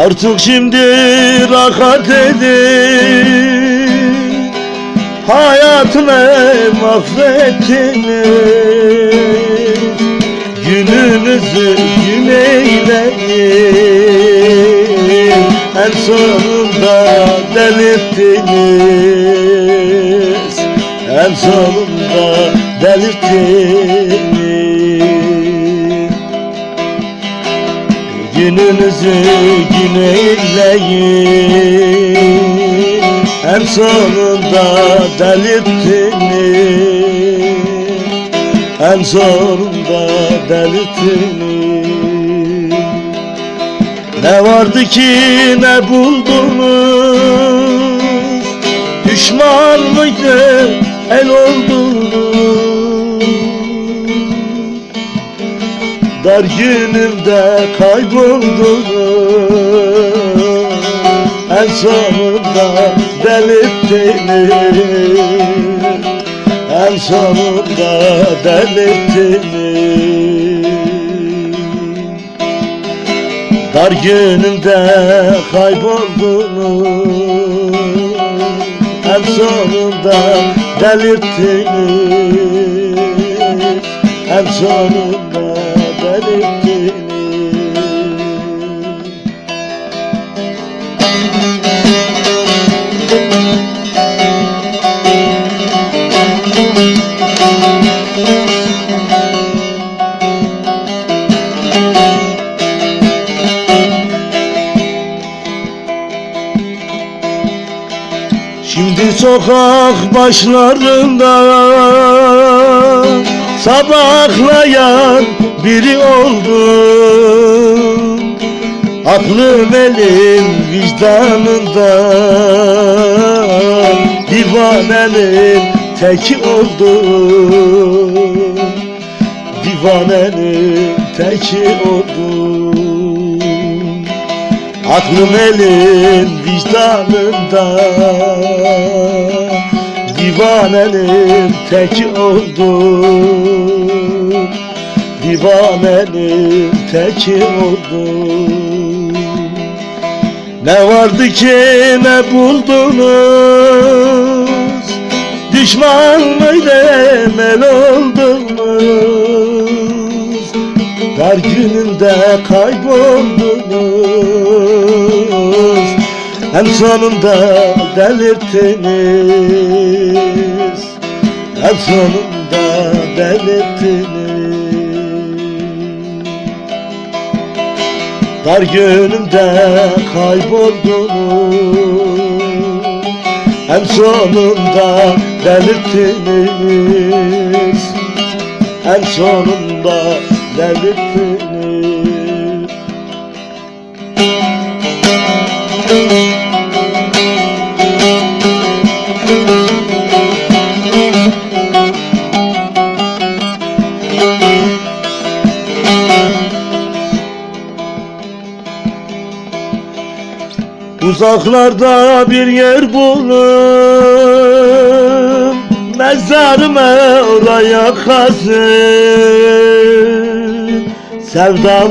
Artık şimdi rahat edin Hayatımı mahvettiniz Gününüzü gün eyleyin En sonunda delirttiniz En sonunda delirttiniz Gününüzü gün eyleyin. En sonunda delirttiniz En sonunda delirttiniz Ne vardı ki ne buldunuz? Düşman mıydı el oldunuz Dar günümde kayboldunuz En sonunda delirttiniz En sonunda delirttiniz Dar günümde kayboldunuz En sonunda delirttiniz En sonunda Şimdi sokak başlarında sabahlayan biri oldum Aklım elim vicdanında Divanenin teki oldum Divanenin teki oldum Aklım elin vicdanında Divanenin teki oldum Divanenin teki oldum Ne vardı ki ne buldunuz? Düşman mıydı emel oldunuz? Dar gününde kayboldunuz En sonunda delirttiniz En sonunda delirttiniz Dar günümde kayboldunuz. En sonunda delirttiniz En sonunda delirttiniz Uzaklarda bir yer bulun Mezarımı oraya kazın Sevdamız